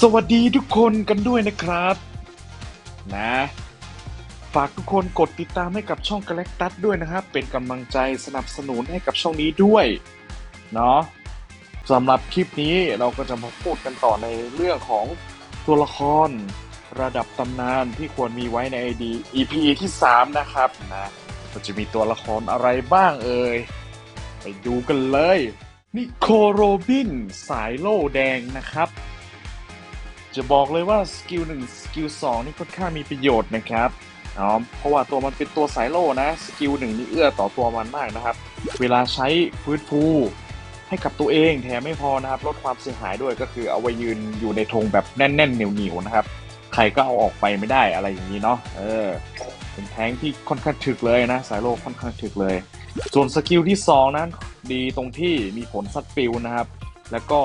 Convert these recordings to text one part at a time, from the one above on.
สวัสดีทุกคนกันด้วยนะครับ นะ ฝากทุกคนกดติดตามให้กับช่อง g a l a c t u s ด้วยนะครับ เป็นกำลังใจสนับสนุนให้กับช่องนี้ด้วยเนาะสำหรับคลิปนี้เราก็จะมาพูดกันต่อในเรื่องของตัวละครระดับตำนานที่ควรมีไว้ใน ID EP ที่ 3 นะครับนะก็จะมีตัวละครอะไรบ้างเอ่ยไปดูกันเลยนิโคโรบินสายโล่แดงนะครับ จะบอกเลยว่าสกิลหนึ่งสกิลสองนี่ค่อนข้างมีประโยชน์นะครับอ๋อเพราะว่าตัวมันเป็นตัวสายโล่นะสกิลหนึ่งนี่เอื้อต่อตัวมันมากนะครับ เวลาใช้ฟื้นฟูให้กับตัวเองแถมไม่พอนะครับ ลดความเสียหายด้วยก็คือเอาไว้ยืนอยู่ในธงแบบแน่นๆเหนียวๆนะครับ ใครก็เอาออกไปไม่ได้อะไรอย่างนี้เนาะเออเป็นแทงที่ค่อนข้างถึกเลยนะ สายโลค่อนข้างถึกเลย ส่วนสกิลที่ 2 นั้น ดีตรงที่มีผลซัดปิวนะครับ แล้วก็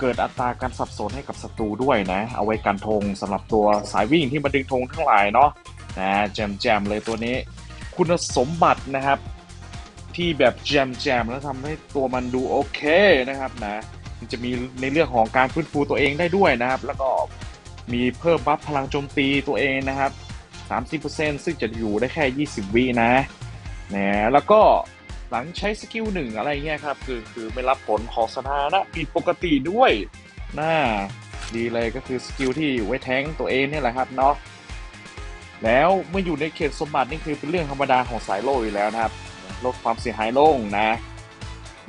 เกิดอัตราการสับสนให้กับศัตรูด้วยนะ เอาไว้กันธงสำหรับตัวสายวิ่งที่มาดึงธงทั้งหลายเนาะนะแจมแจมเลยตัวนี้ คุณสมบัตินะครับ ที่แบบแจมแจมแล้วทำให้ตัวมันดูโอเคนะครับนะมันจะมีในเรื่องของการฟื้นฟูตัวเองได้ด้วยนะครับ แล้วก็มีเพิ่มบัฟพลังโจมตีตัวเองนะครับ 30%ซึ่งจะอยู่ได้แค่ 20 วินะนะแล้วก็ หลังใช้สกิลหนึ่งอะไรเงี้ยครับ คือคือไม่รับผลของสถานะผิดปกติด้วยน่าดีเลยก็คือสกิลที่ไว้แทงตัวเองเนี่ยแหละครับเนาะแล้วเมื่ออยู่ในเขตสมบัตินี่คือเป็นเรื่องธรรมดาของสายโลอยู่แล้วนะครับลดความเสียหายลงนะ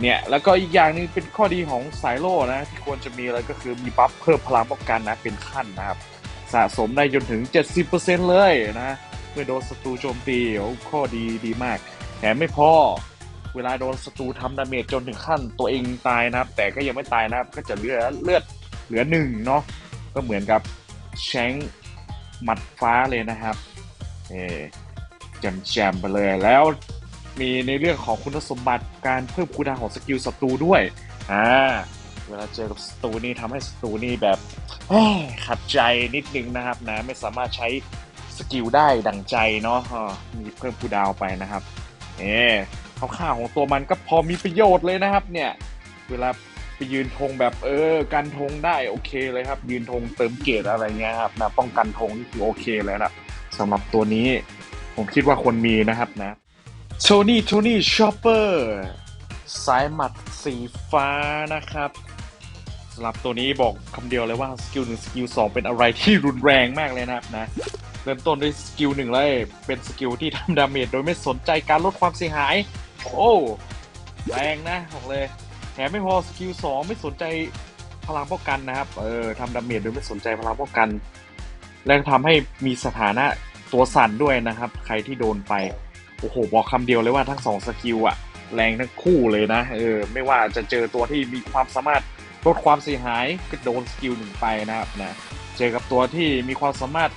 เนี่ยแล้วก็อีกอย่างหนึงเป็นข้อดีของสายโลนะที่ควรจะมีเลยก็คือมีบัฟเพิ่มพลังป้องกันนะเป็นขั้นนะครับสะสมได้จนถึง 70%เลยนะเมื่อโดนศัตรูโจมตีโอ้ข้อดีดีมากแถมไม่พอ เวลาโดนศัตรูทำดาเมจจนถึงขั้นตัวเองตายนะครับ แต่ก็ยังไม่ตายนะครับ ก็จะเหลือเลือดเหลือหนึ่งเนาะก็เหมือนกับแชงหมัดฟ้าเลยนะครับเอแจมแจมไปเลยแล้วมีในเรื่องของคุณสมบัติการเพิ่มคูลดาของสกิลศัตรูด้วยอ่าเวลาเจอกับศัตรูนี่ทำให้ศัตรูนี่แบบขัดใจนิดนึงนะครับนะไม่สามารถใช้สกิลได้ดังใจเนาะมีเพิ่มคูลดาวไปนะครับเอ ข้าวของตัวมันก็พอมีประโยชน์เลยนะครับ เนี่ย เวลาไปยืนธงแบบเออกันธงได้โอเคเลยครับ ยืนธงเติมเกรดอะไรเงี้ยครับนะป้องกันธงนี่คือโอเคเลยนะสำหรับตัวนี้ผมคิดว่าควรมีนะครับนะโทนี่โทนี่ชอปเปอร์สายหมัดสีฟ้านะครับสำหรับตัวนี้บอกคำเดียวเลยว่าสกิลหนึ่งสกิลสองเป็นอะไรที่รุนแรงมากเลยนะครับนะเริ่มต้นด้วยสกิลหนึ่งเลยเป็นสกิลที่ทำดาเมจโดยไม่สนใจการลดความเสียหาย โอ้แรงนะบอกเลยแถมไม่พอสกิลสองไม่สนใจพลังป้องกันนะครับ เออทำดาเมจโดยไม่สนใจพลังป้องกัน และทำให้มีสถานะตัวสั่นด้วยนะครับ ใครที่โดนไป โอ้โห บอกคำเดียวเลยว่าทั้งสองสกิลอะแรงทั้งคู่เลยนะ เออ ไม่ว่าจะเจอตัวที่มีความสามารถลดความเสียหายก็โดนสกิลหนึ่งไปนะครับนะ เจอกับตัวที่มีความสามารถ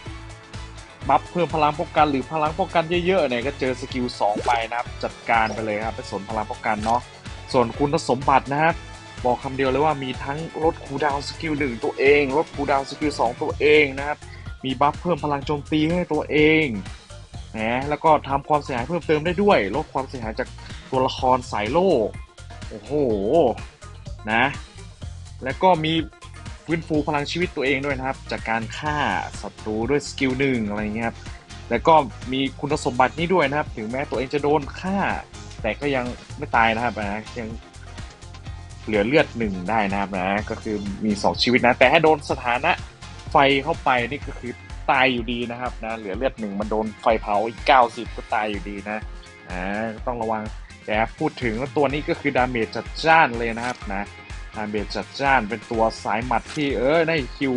บัฟเพิ่มพลังป้องกันหรือพลังป้องกันเยอะๆเนี่ยก็เจอสกิล2ไปนะครับจัดการไปเลยครับไปสนพลังป้องกันเนาะส่วนคุณสมบัตินะครับบอกคำเดียวเลยว่ามีทั้งลดคูลดาวน์สกิลหนึ่งตัวเองลดคูลดาวน์สกิลสองตัวเองนะครับมีบัฟเพิ่มพลังโจมตีให้ตัวเองนะแล้วก็ทำความเสียหายเพิ่มเติมได้ด้วย ลดความเสียหายจากตัวละครสายโล่โอ้โหนะแล้วก็มี ฟื้นฟูพลังชีวิตตัวเองด้วยนะครับ จากการฆ่าศัตรูด้วยสกิลหนึ่งอะไรเงี้ยครับแล้วก็มีคุณสมบัตินี้ด้วยนะครับ ถึงแม้ตัวเองจะโดนฆ่า แต่ก็ยังไม่ตายนะครับนะยังเหลือเลือดหนึ่งได้นะครับนะก็คือมีสองชีวิตนะ แต่ถ้าโดนสถานะไฟเข้าไปนี่ก็คือตายอยู่ดีนะครับนะเหลือเลือดหนึ่งมันโดนไฟเผาอีกเก้าสิบก็ตายอยู่ดีนะอ่าต้องระวังแต่พูดถึงว่าตัวนี้ก็คือดาเมจจัดจ้านเลยนะครับนะ ดาเมจจัดจ้านเป็นตัวสายหมัดที่เออได้คิว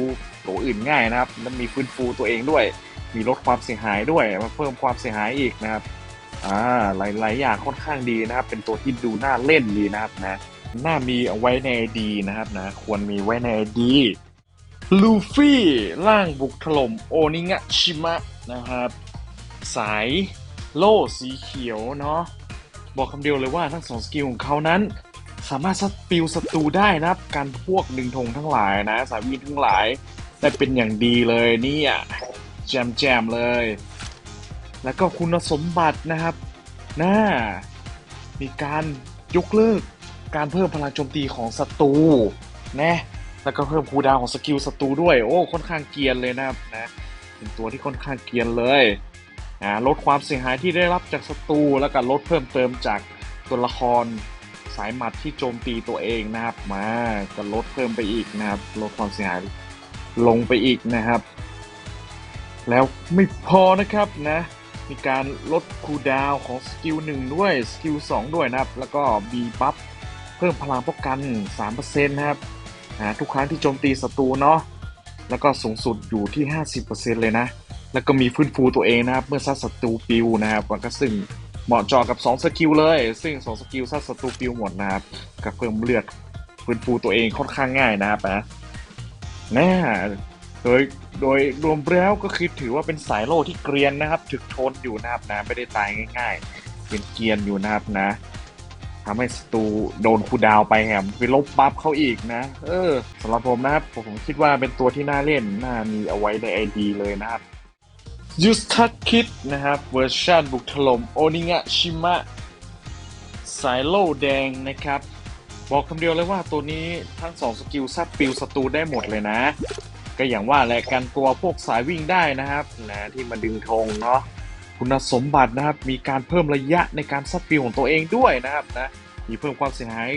ตัวอื่นง่ายนะครับแล้วมีฟื้นฟูตัวเองด้วย มีลดความเสียหายด้วยมาเพิ่มความเสียหายอีกนะครับอ่าหลายๆอย่างค่อนข้างดีนะครับ เป็นตัวที่ดูน่าเล่นดีนะครับนะน่ามีเอาไว้ในดีนะครับนะควรมีไว้ในดีลูฟี่ร่างบุกถล่มโอนิงะชิมะนะครับ สายโล่สีเขียวเนาะบอกคำเดียวเลยว่าทั้งสองสกิลของเขานั้น สามารถซัดปิวศัตรูได้นะครับ การพวกดึงธงทั้งหลายนะ สายวินทั้งหลายได้เป็นอย่างดีเลยเนี่ยแจมแจมเลย แล้วก็คุณสมบัตินะครับน่ามีการยกเลิกการเพิ่มพลังโจมตีของศัตรูนะแล้วก็เพิ่มคูดาวของสกิลศัตรูด้วย โอ้ ค่อนข้างเกียนเลยนะครับนะเป็นตัวที่ค่อนข้างเกียนเลยอ่าลดความเสียหายที่ได้รับจากศัตรูแล้วก็ลดเพิ่มเติมจากตัวละคร สายหมัดที่โจมตีตัวเองนะครับ มาก็ลดเพิ่มไปอีกนะครับ ลดความเสียหายลงไปอีกนะครับ แล้วไม่พอนะครับนะมีการลดคูดาวของสกิลหนึ่งด้วยสกิลสองด้วยนะครับ แล้วก็บีบัฟเพิ่มพลังป้องกัน 3%นะครับอ่าทุกครั้งที่โจมตีศัตรูเนาะแล้วก็สูงสุดอยู่ที่ 50%เลยนะ แล้วก็มีฟื้นฟูตัวเองนะครับ เมื่อซัดศัตรูปิวนะครับก็ซึ่ง เหมาะเจอกับ 2 สกิลเลย ซึ่ง 2 สกิลซัดศัตรูปิวหมดนะครับก็เพิ่มเลือดฟื้นฟูตัวเองค่อนข้างง่ายนะครับนะแน่โดยโดยรวมแล้วก็คือถือว่าเป็นสายโล่ที่เกรียนนะครับ ถึกทนอยู่นะครับนะไม่ได้ตายง่ายๆ เป็นเกรียนอยู่นะครับนะทำให้ศัตรูโดนคูดาวไปแฮมไปลบบัฟเขาอีกนะ เออสำหรับผมนะครับผมผมคิดว่าเป็นตัวที่น่าเล่นน่ามีเอาไว้ในไอดีเลยนะครับ ยูสทักคิดนะครับเวอร์ชันบุกถล่มโอนิงะชิมะสายโล่แดงนะครับ บอกคำเดียวเลยว่าตัวนี้ทั้ง2สกิลซัดปิวศัตรูได้หมดเลยนะ ก็อย่างว่าแหละกันตัวพวกสายวิ่งได้นะครับนะที่มาดึงธงเนาะคุณสมบัตินะครับมีการเพิ่มระยะในการซัดปิวของตัวเองด้วยนะครับนะมีเพิ่มความเสียหาย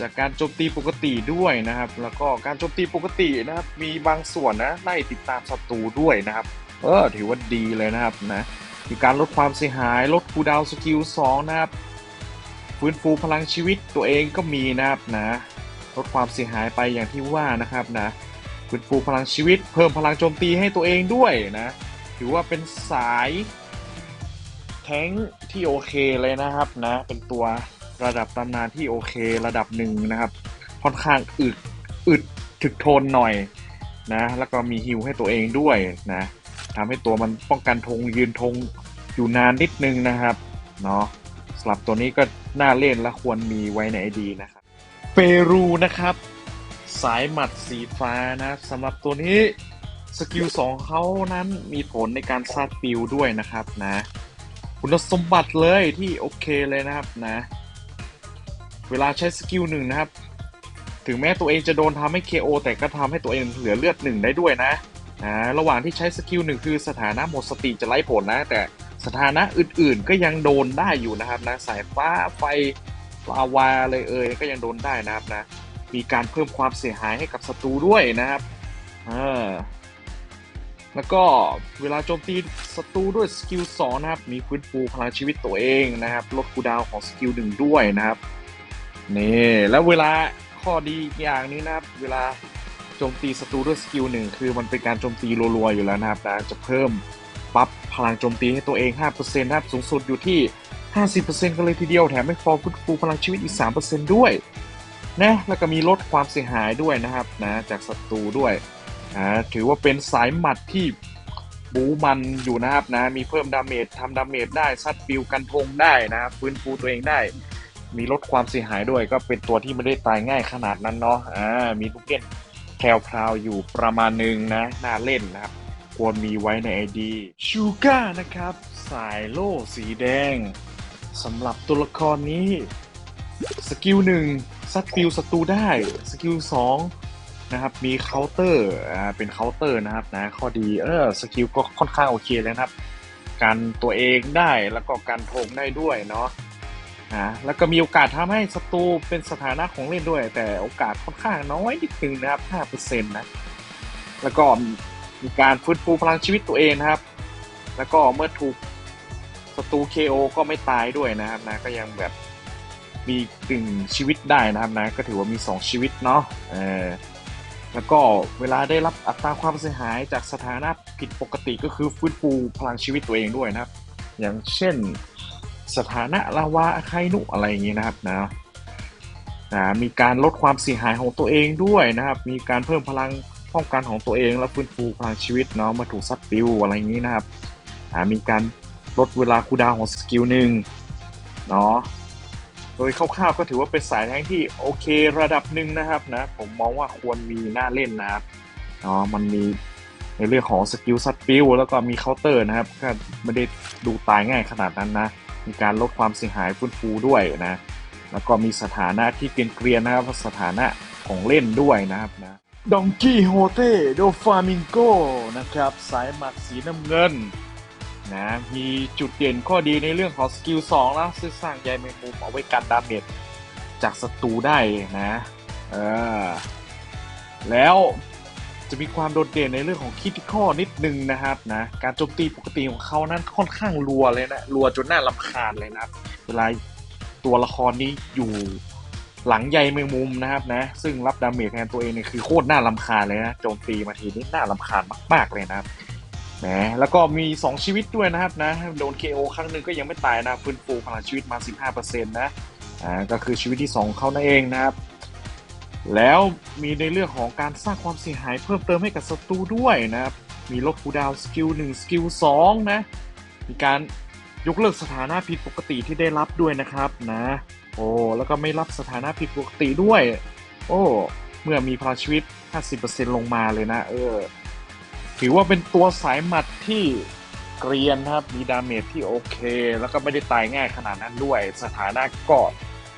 จากการโจมตีปกติด้วยนะครับ แล้วก็การโจมตีปกตินะครับมีบางส่วนนะไล่ติดตามศัตรูด้วยนะครับ เออถือว่าดีเลยนะครับนะมีการลดความเสียหาย ลดคูดาวสกิล2นะครับ ฟื้นฟูพลังชีวิตตัวเองก็มีนะครับนะลดความเสียหายไปอย่างที่ว่านะครับนะฟื้นฟูพลังชีวิต เพิ่มพลังโจมตีให้ตัวเองด้วยนะถือว่าเป็นสายแท้งที่โอเคเลยนะครับนะเป็นตัวระดับตำนานที่โอเค ระดับหนึ่งนะครับค่อนข้างอึดอึดถึกทนหน่อยนะแล้วก็มีฮิวให้ตัวเองด้วยนะ ทำให้ตัวมันป้องกันธงยืนธงอยู่นานนิดนึงนะครับเนาะสำหรับตัวนี้ก็น่าเล่นและควรมีไว้ในไอดีนะครับเปรูนะครับ สายหมัดสีฟ้านะสำหรับตัวนี้สกิล2เขานั้นมีผลในการซาดฟิวด้วยนะครับนะคุณสมบัติเลยที่โอเคเลยนะครับนะ เวลาใช้สกิลหนึ่งนะครับ ถึงแม้ตัวเองจะโดนทำให้ KO แต่ก็ทำให้ตัวเองเหลือเลือดหนึ่งได้ด้วยนะ อ่าระหว่างที่ใช้สกิลหนึ่งคือสถานะหมดสติจะไล่ผลนะ แต่สถานะอื่นๆ ก็ยังโดนได้อยู่นะครับนะสายฟ้าไฟลาวาเลยเอ่ยก็ยังโดนได้นะครับนะมีการเพิ่มความเสียหายให้กับศัตรูด้วยนะครับอ่าแล้วก็เวลาโจมตีศัตรูด้วยสกิล2นะครับ มีฟื้นฟูพลังชีวิตตัวเองนะครับลดคูดาวของสกิลหนึ่งด้วยนะครับนี่แล้วเวลาข้อดีอีกอย่างนี้นะครับ เวลา โจมตีศัตรูด้วยสกิลหนึ่งคือมันเป็นการโจมตีรัวๆอยู่แล้วนะครับนะจะเพิ่มบัฟพลังโจมตีให้ตัวเอง 5%นะครับสูงสุดอยู่ที่ 50%กันเลยทีเดียวแถมไม่พอฟื้นฟูพลังชีวิตอีก 3%ด้วยนะแล้วก็มีลดความเสียหายด้วยนะครับนะจากศัตรูด้วยอ่าถือว่าเป็นสายหมัดที่บูมันอยู่นะครับนะมีเพิ่มดาเมจทำดาเมจได้ซัดปิวกันทงได้นะครับฟื้นฟูตัวเองได้ มีลดความเสียหายด้วยก็เป็นตัวที่ไม่ได้ตายง่ายขนาดนั้นเนาะอ่ามีลูกเล่น แคลพราวอยู่ประมาณหนึ่งนะ น่าเล่นนะครับ ควรมีไว้ใน ID ชูก้านะครับ สายโล่สีแดงสำหรับตัวละครนี้ สกิลหนึ่งซัดฟิวศัตรูได้ สกิลสองนะครับ มีเคาน์เตอร์อ่าเป็นเคาน์เตอร์นะครับนะข้อดีเออสกิลก็ค่อนข้างโอเคเลยนะครับกันตัวเองได้แล้วก็กันทงได้ด้วยเนาะ นะแล้วก็มีโอกาสทำให้ศัตรูเป็นสถานะของเล่นด้วย แต่โอกาสค่อนข้างน้อยนิดนึงนะครับ5%นะแล้วก็มีการฟื้นฟูพลังชีวิตตัวเองนะครับ แล้วก็เมื่อถูกศัตรู KO ก็ไม่ตายด้วยนะครับนะก็ยังแบบมีตึงชีวิตได้นะครับนะก็ถือว่ามี 2 ชีวิตเนาะเออแล้วก็เวลาได้รับอัตราความเสียหายจากสถานะผิดปกติก็คือฟื้นฟูพลังชีวิตตัวเองด้วยนะครับ อย่างเช่น สถานะลาวาไคนุอะไรอย่างนี้นะครับนะนะมีการลดความเสียหายของตัวเองด้วยนะครับ มีการเพิ่มพลังป้องกันของตัวเองและฟื้นฟูพลังชีวิตเนาะมาถูกซัดปิวอะไรอย่างนี้นะครับนะมีการลดเวลาคูดาวของสกิลหนึ่งเนาะโดยคร่าวๆก็ถือว่าเป็นสายแทงที่โอเคระดับหนึ่งนะครับนะผมมองว่าควรมีน่าเล่นนะครับเนาะมันมีในเรื่องของสกิลซัดปิวแล้วก็มีเคาน์เตอร์นะครับก็ไม่ได้ดูตายง่ายขนาดนั้นนะ มีการลดความเสียหายฟื้นฟูด้วยนะแล้วก็มีสถานะที่เกรียนๆนะครับสถานะของเล่นด้วยนะครับนะดองกี้โฮเต้โดฟามิงโกนะครับสายหมัดสีน้ำเงินนะมีจุดเด่นข้อดีในเรื่องของสกิล2แล้วซึ่งสร้างใยแมงมุมเอาไว้กันดาเมจจากศัตรูได้นะเออแล้ว จะมีความโดดเด่นในเรื่องของคิดข้อนิดนึงนะครับนะการโจมตีปกติของเขานั้นค่อนข้างรัวเลยนะรัวจนน่าลำคาญเลยนะครับเวลาตัวละครนี้อยู่หลังใยแมงมุมนะครับนะ ซึ่งรับดาเมจแทนตัวเองเนี่ยคือโคตรน่าลำคาญเลยนะโจมตีมาทีนี้น่าลำคาญมากๆเลยนะครับแหมแล้วก็มี 2 ชีวิตด้วยนะครับนะโดน KO ครั้งหนึ่งก็ยังไม่ตายนะฟื้นฟูพลังชีวิตมา 15%นะอ่าก็คือชีวิตที่ 2 เขานั่นเองนะครับ แล้วมีในเรื่องของการสร้างความเสียหายเพิ่มเติมให้กับศัตรูด้วยนะครับ มีลบคูดาวสกิล1สกิล2นะ มีการยกเลิกสถานะผิดปกติที่ได้รับด้วยนะครับนะ โอ้ แล้วก็ไม่รับสถานะผิดปกติด้วย โอ้ เมื่อมีพลังชีวิต 50%ลงมาเลยนะ เออ ถือว่าเป็นตัวสายหมัดที่เกรียนนะครับ มีดาเมจที่โอเค แล้วก็ไม่ได้ตายง่ายขนาดนั้นด้วย สถานะก็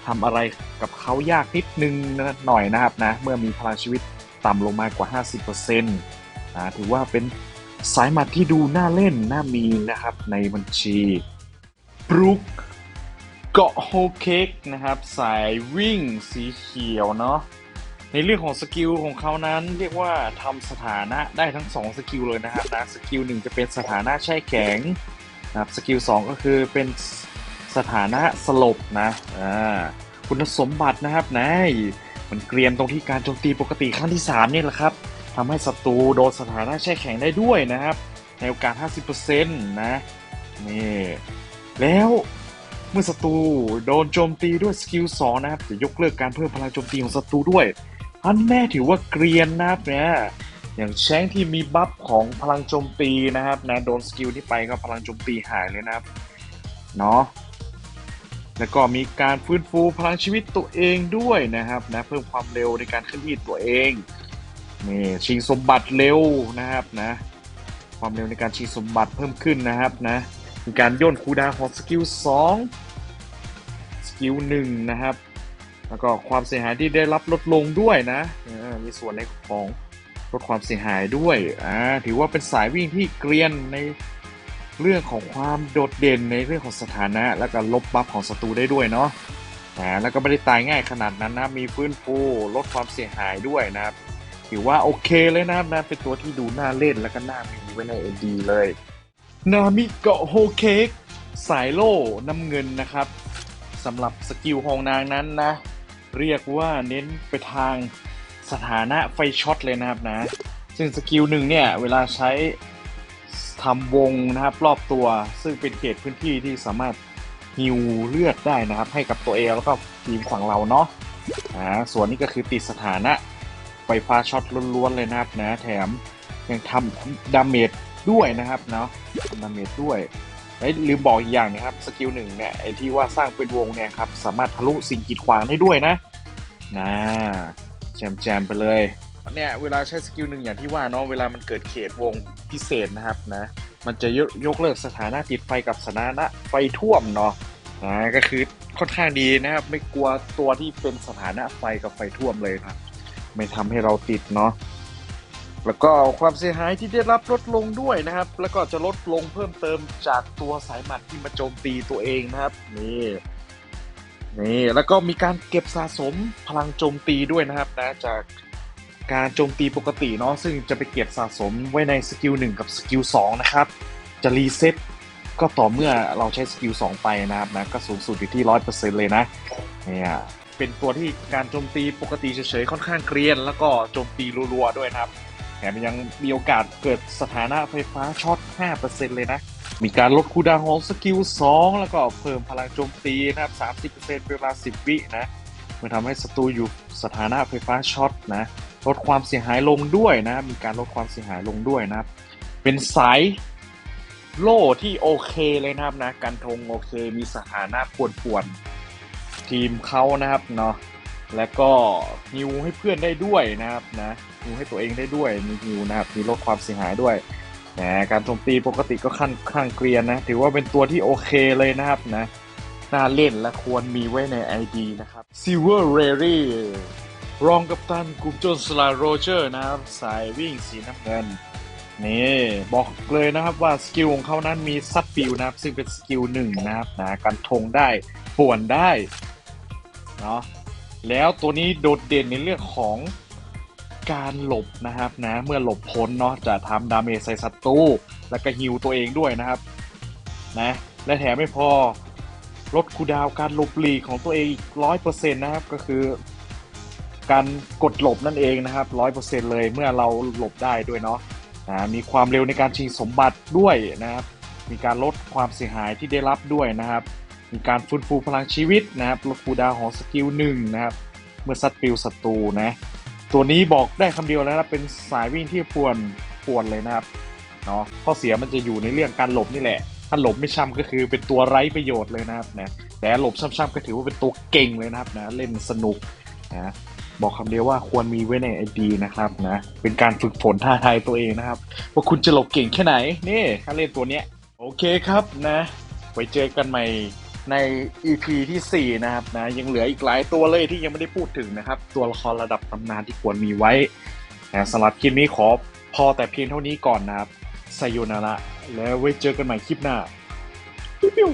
ทำอะไรกับเขายากนิดนึงนะหน่อยนะครับนะเมื่อมีพลังชีวิตต่ำลงมากว่า 50%นะถือว่าเป็นสายหมัดที่ดูน่าเล่นน่ามีนะครับในบัญชีบรุกเกาะโฮเค้กนะครับสายวิ่งสีเขียวเนาะในเรื่องของสกิลของเขานั้นเรียกว่าทำสถานะได้ทั้ง 2 สกิลเลยนะครับนะสกิลหนึ่งจะเป็นสถานะแช่แข็งนะครับสกิล2ก็คือเป็น สถานะสลบนะอ่าคุณสมบัตินะครับนะมันเกรียนตรงที่การโจมตีปกติครั้งที่ 3 นี่แหละครับทำให้ศัตรูโดนสถานะแช่แข็งได้ด้วยนะครับ ในโอกาส 50%นะนี่แล้วเมื่อศัตรูโดนโจมตีด้วยสกิล2นะครับจะยกเลิกการเพิ่มพลังโจมตีของศัตรูด้วยอันแน่ถือว่าเกรียนนะครับเนี่ยอย่างแชงที่มีบัฟของพลังโจมตีนะครับนะโดนสกิลที่ไปก็พลังโจมตีหายเลยนะครับเนาะ แล้วก็มีการฟื้นฟูพลังชีวิตตัวเองด้วยนะครับนะเพิ่มความเร็วในการเคลื่อนที่ตัวเองนี่ชิงสมบัติเร็วนะครับนะความเร็วในการชิงสมบัติเพิ่มขึ้นนะครับนะมีการย่นคูดาของสกิล2สกิล1นะครับแล้วก็ความเสียหายที่ได้รับลดลงด้วยนะมีส่วนในของลดความเสียหายด้วยอ่าถือว่าเป็นสายวิ่งที่เกรียนใน เรื่องของความโดดเด่นในเรื่องของสถานะ แล้วก็ลบบัฟของศัตรูได้ด้วยเนาะอ่แล้วก็ไม่ได้ตายง่ายขนาดนั้นนะมีฟื้นฟูลดความเสียหายด้วยนะครับถือว่าโอเคเลยนะครับนะเป็นตัวที่ดูน่าเล่นแล้วก็น่ามีไว้ใน AD เลยนามิเกาะโฮเค้กสายโล่น้ำเงินนะครับสำหรับสกิลของนางนั้นนะ เรียกว่าเน้นไปทางสถานะไฟช็อตเลยนะครับนะ ซึ่งสกิลหนึ่งเนี่ย เวลาใช้ ทำวงนะครับรอบตัวซึ่งเป็นเขตพื้นที่ที่สามารถฮิวเลือดได้นะครับ ให้กับตัวเองแล้วก็ทีมฝั่งเราเนาะอ่าส่วนนี้ก็คือติดสถานะไฟฟ้าช็อตล้วนๆเลยนะครับนะแถมยังทำดาเมจด้วยนะครับเนาะดาเมจด้วยไอ้ลืมบอกอีกอย่างนะครับสกิลหนึ่งเนี่ยไอ้ที่ว่าสร้างเป็นวงเนี่ยครับสามารถทะลุสิ่งกีดขวางได้ด้วยนะนะแจมแจมๆไปเลย เนี่ยเวลาใช้สกิลหนึ่งอย่างที่ว่าเนาะเวลามันเกิดเขตวงพิเศษนะครับนะ มันจะยกยกเลิกสถานะติดไฟกับสถานะไฟท่วมเนาะนะก็คือค่อนข้างดีนะครับ ไม่กลัวตัวที่เป็นสถานะไฟกับไฟท่วมเลยครับไม่ทำให้เราติดเนาะแล้วก็ความเสียหายที่ได้รับลดลงด้วยนะครับ แล้วก็จะลดลงเพิ่มเติมจากตัวสายหมัดที่มาโจมตีตัวเองนะครับนี่นี่แล้วก็มีการเก็บสะสมพลังโจมตีด้วยนะครับนะจาก การโจมตีปกติเนาะซึ่งจะไปเก็บสะสมไว้ในสกิล1กับสกิล2นะครับ จะรีเซ็ตก็ต่อเมื่อเราใช้สกิล2ไปนะครับนะก็สูงสุดอยู่ที่ 100%เลยนะเนี่ยเป็นตัวที่การโจมตีปกติเฉยๆค่อนข้างเกรียน แล้วก็โจมตีรัวๆด้วยนะครับแถมยังมีโอกาสเกิดสถานะไฟฟ้าช็อต 5%เลยนะ มีการลดคูดาวของสกิล 2 แล้วก็เพิ่มพลังโจมตีนะครับ 30%เป็นเวลา 10 วินะมันทำให้ศัตรูอยู่สถานะไฟฟ้าช็อตนะ ลดความเสียหายลงด้วยนะมีการลดความเสียหายลงด้วยนะครับเป็นสายโล่ที่โอเคเลยนะครับนะกันทงโอเคมีสถานะป่วนๆทีมเขานะครับเนาะแล้วก็ฮิวให้เพื่อนได้ด้วยนะครับนะฮิวให้ตัวเองได้ด้วยมีฮิวนะครับมีลดความเสียหายด้วยนะการโจมตีปกติก็ขั้นข้างเกรียนนะถือว่าเป็นตัวที่โอเคเลยนะครับนะน่าเล่นและควรมีไว้ใน ID นะครับ Silver r a r y รองกัปตันกลุ่มโจนสลาโรเจอร์นะครับ สายวิ่งสีน้ำเงิน นี่ บอกเลยนะครับว่าสกิลของเขานั้นมีซับฟิลนะครับ ซึ่งเป็นสกิลหนึ่งนะครับนะกันทงได้ป่วนได้เนาะแล้วตัวนี้โดดเด่นในเรื่องของการหลบนะครับนะเมื่อหลบพ้นเนาะจะทำดาเมจใส่ศัตรูแล้วก็ฮิวตัวเองด้วยนะครับนะและแถมไม่พอลดคูดาวการหลบหลีกของตัวเองอีกร้อยเปอร์เซ็นต์นะครับก็คือ การกดหลบนั่นเองนะครับร้อยเปอร์เซ็นต์เลยเมื่อเราหลบได้ด้วยเนาะนะมีความเร็วในการชิงสมบัติด้วยนะครับ มีการลดความเสียหายที่ได้รับด้วยนะครับ มีการฟื้นฟูพลังชีวิตนะครับลดคูดาวของสกิลหนึ่งนะครับ เมื่อซัดปิวศัตรูนะ ตัวนี้บอกได้คำเดียวแล้วนะครับเป็นสายวิ่งที่ป่วนป่วนเลยนะครับเนาะข้อเสียมันจะอยู่ในเรื่องการหลบนี่แหละถ้าหลบไม่ช่ำก็คือเป็นตัวไร้ประโยชน์เลยนะครับนะแต่หลบช่ำๆก็ถือว่าเป็นตัวเก่งเลยนะครับนะเล่นสนุกนะ บอกคำเดียวว่าควรมีไว้ในไอดีนะครับนะเป็นการฝึกฝนท่าทายตัวเองนะครับ ว่าคุณจะหลบเก่งแค่ไหนนี่ถ้าเล่นตัวเนี้ยโอเคครับนะไว้เจอกันใหม่ใน EP ที่ 4 นะครับนะยังเหลืออีกหลายตัวเลยที่ยังไม่ได้พูดถึงนะครับ ตัวละครระดับตำนานที่ควรมีไว้นะสำหรับคลิปนี้ขอพอแต่เพียงเท่านี้ก่อนนะครับไซโยนาระแล้วไว้เจอกันใหม่คลิปหน้าปิ้ว